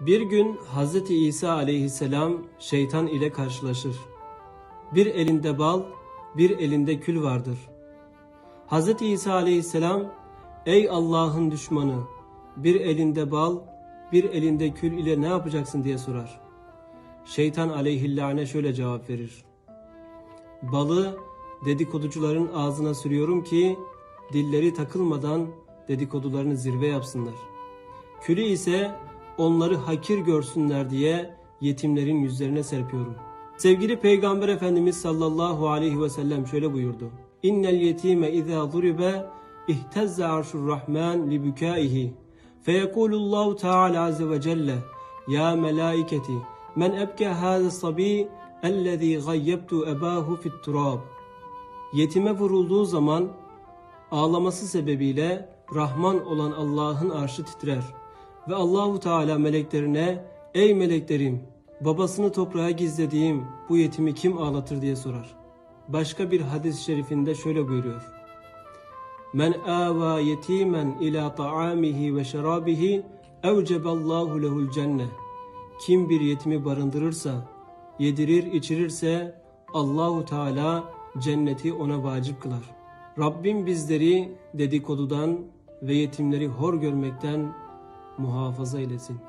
Bir gün Hz. İsa aleyhisselam şeytan ile karşılaşır. Bir elinde bal, bir elinde kül vardır. Hz. İsa aleyhisselam, ey Allah'ın düşmanı, bir elinde bal, bir elinde kül ile ne yapacaksın diye sorar. Şeytan aleyhillâne şöyle cevap verir. Balı dedikoducuların ağzına sürüyorum ki dilleri takılmadan dedikodularını zirve yapsınlar. Külü ise onları hakir görsünler diye yetimlerin yüzlerine serpiyorum. Sevgili Peygamber Efendimiz sallallahu aleyhi ve sellem şöyle buyurdu. İnnel yetime izâ zuribe ihtezze arşur rahman li bükâihi. Feyekulullahu Teala azze ve celle Ya melaiketi men ebke hâze sabi ellezî gayyebtu ebâhu fit turab. Yetime vurulduğu zaman ağlaması sebebiyle Rahman olan Allah'ın arşı titrer ve Allahu Teala meleklerine ey meleklerim babasını toprağa gizlediğim bu yetimi kim ağlatır diye sorar. Başka bir hadis-i şerifinde şöyle buyuruyor. Men ava yetimen ila ta'amihi ve şerabihi evceballahu lehul cenne. Kim bir yetimi barındırırsa, yedirir, içirirse Allahu Teala cenneti ona vacip kılar. Rabbim bizleri dedikodudan ve yetimleri hor görmekten muhafaza eylesin.